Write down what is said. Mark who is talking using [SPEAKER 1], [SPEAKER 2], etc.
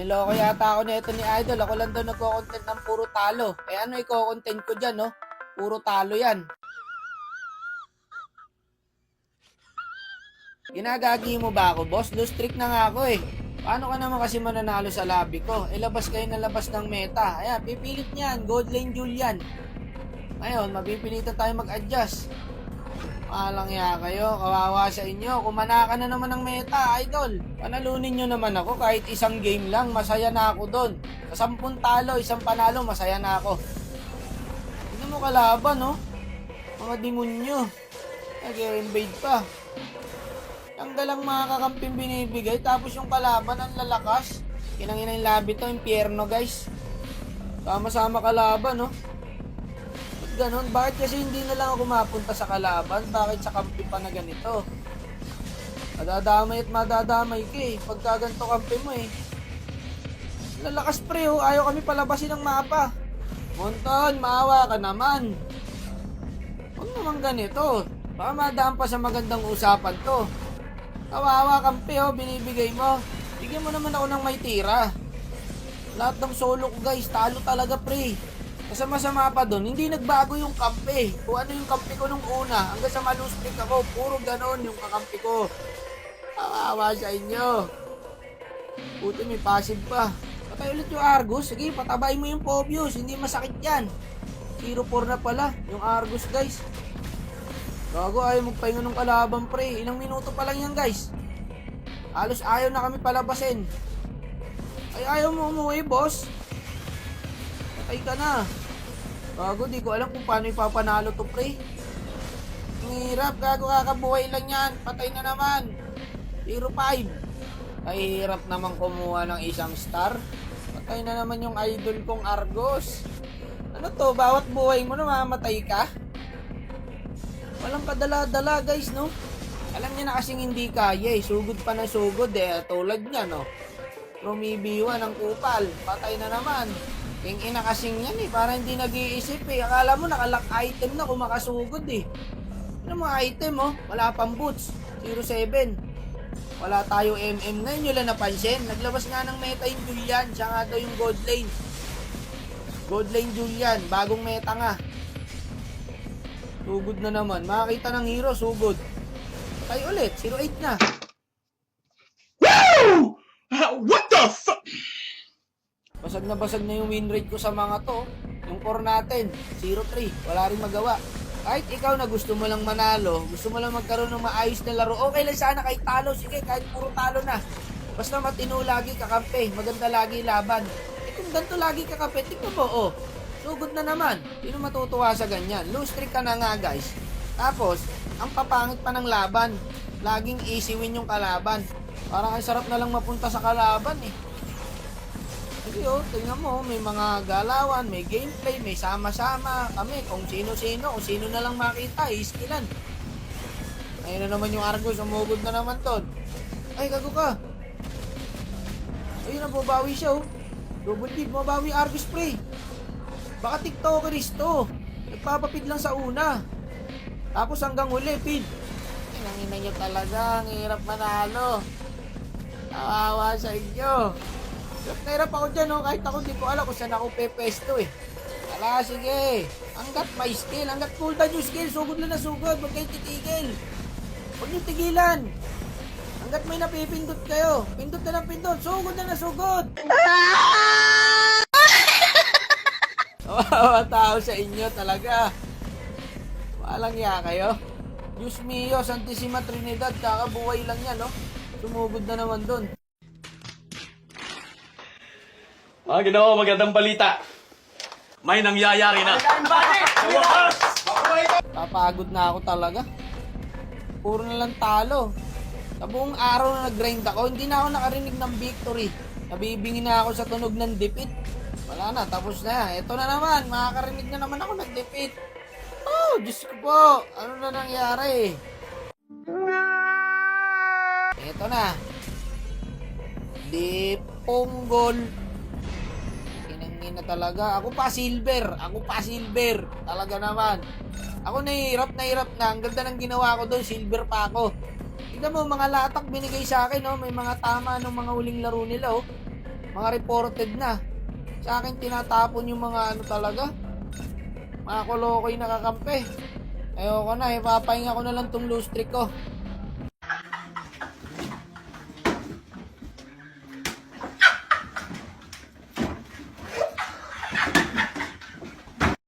[SPEAKER 1] Niloko yata ako nito ni Idol. Ako lang daw nagko-content ng puro talo. Eh ano i-content ko dyan, no? Puro talo yan. Ginagagi mo ba ako, boss? Lose streak na nga ako eh. Paano ka naman kasi mananalo sa labi ko? Ilabas kayo na labas ng meta. Ayan, pipilit niyan. Gold lane Julian. Ngayon, mapipilitan tayo mag-adjust. Malang ya kayo, kawawa sa inyo. Kumana ka na naman ng meta, idol. Panalunin nyo naman ako kahit isang game lang, masaya na ako doon. Sa sampung talo, isang panalo, masaya na ako. Hindi mo kalaban, no? Mga demonyo. Nag-invade pa. Ang dalang mga kakamping binibigay, tapos yung kalaban ang lalakas. Kinangina yung labi to, impyerno guys. Sama-sama kalaban, no? Ba't Ganon, bakit kasi hindi na lang ako mapunta sa kalaban? Bakit sa kampi pa na ganito? Madadamay at madadamay ka eh. Pagka ganito kampi mo eh. Lalakas pre oh, ayaw kami palabasin ng mapa. Monton, maawa ka naman. Huwag naman ganito. Baka madaan pa sa magandang usapan to. Kawawa kampi oh, binibigay mo. Bigyan mo naman ako ng may tira. Lahat ng solo ko guys, talo talaga pre. Kasama-sama pa doon, hindi nagbago yung kampi. Kung ano yung kampi ko nung una, hanggang sa malus streak ako, puro ganon yung kakampi ko. Kawawa sa inyo. Buti may passive pa. Patay ulit yung Argus. Sige, patabay mo yung Pobius. Hindi masakit yan. 0-4 na pala yung Argus guys. Gago, ayaw magpahinga ng kalaban pre. Ilang minuto pa lang yan guys. Halos ayaw na kami palabasin. Ay, ayaw mo umuwi, boss. Patay ka na. Gago, di ko alam kung paano ipapanalo to, pre. Hirap, gago, kakabuhay lang yan. Patay na naman. 0-5. Ay, hirap naman kumuha ng isang star. Patay na naman yung idol kong Argos. Ano to, bawat buhay mo namamatay ka? Walang kadala-dala guys, no? Alam niya na kasing hindi kaya eh. Sugod pa na sugod eh. Tulad niya, no? Rumibiwa ng kupal. Patay na naman. King ina kasing yan eh. Para hindi nag-iisip eh. Akala mo nakalock item na kung makasugod eh. Ano mga item oh? Wala pang boots. 07. Wala tayo MM. Ngayon nyo lang napansin. Naglabas nga ng meta yung Julian. Siya nga yung gold lane. Gold lane Julian. Bagong meta nga. Sugod na naman. Makakita ng hero, sugod. Tayo ulit, 08 na.
[SPEAKER 2] Woo! Uh, what?
[SPEAKER 1] Basag na basag na yung win rate ko sa mga to. Yung core natin, 0-3. Wala rin magawa. Kahit ikaw na gusto mo lang manalo, gusto mo lang magkaroon ng maayos na laro, okay lang sana kahit talo. Sige, kahit puro talo na. Basta matino lagi kakampi, maganda lagi laban. Eh kung ganito lagi kakampi, tingnan mo, oh. Sugod na naman. Sino matutuwa sa ganyan? Lose streak ka na nga, guys. Tapos, ang papangit pa ng laban. Laging easy win yung kalaban. Parang ang sarap na lang mapunta sa kalaban eh. Sige oh, tingnan mo, may mga galawan, may gameplay, may sama-sama kami, kung sino-sino, kung sino na lang makita, iskilan. Ayun na naman yung Argos, umugod na naman ton. Ay, gago ka. Ayun, nababawi siya oh. Double kill, mabawi Argos pre. Baka tiktokeris to. Nagpapapid lang sa una. Tapos hanggang huli, pid. Ay, nangina nyo talaga, ang hirap manalo. Kawawa sa inyo. Hirap na hirap ako dyan, oh. kahit ako di ko alam kung saan ako pepesto eh. Ala, sige. Hanggat may skill, hanggat cooldown yung skill, sugod lang na sugod, huwag kayo titigil. Huwag nyo tigilan. Hanggat may napipindot kayo, pindot na ng pindot, sugod na na sugod. Kawawa tao sa inyo talaga. Walang ya kayo. Diyos mio, Santissima Trinidad, kakabuhay lang yan, no? Sumugod na naman doon.
[SPEAKER 2] Ah, ginawa magandang balita. May nangyayari na.
[SPEAKER 1] Papagod na ako talaga. Puro na lang talo. Sa buong araw na nag-grind ako, hindi na ako nakarinig ng victory. Nabibingi na ako sa tunog ng defeat. Wala na, tapos na. Ito na naman, makakarinig na naman ako ng defeat. Oh, Diyos ko po. Ano na nangyari? Ito na. Di Kinangin na talaga. Ako pa silver. Ako pa silver. Talaga naman. Ako nahihirap, nahihirap na. Ang ganda ng ginawa ko doon. Silver pa ako. Tignan mo, mga latak binigay sa akin, no? May mga tama ng mga huling laro nila, oh. Mga reported na. Sa akin tinatapon yung mga ano talaga. Mga kolokoy nakakampi. Ayoko na, ipapahinga ko na lang tong loose trick ko.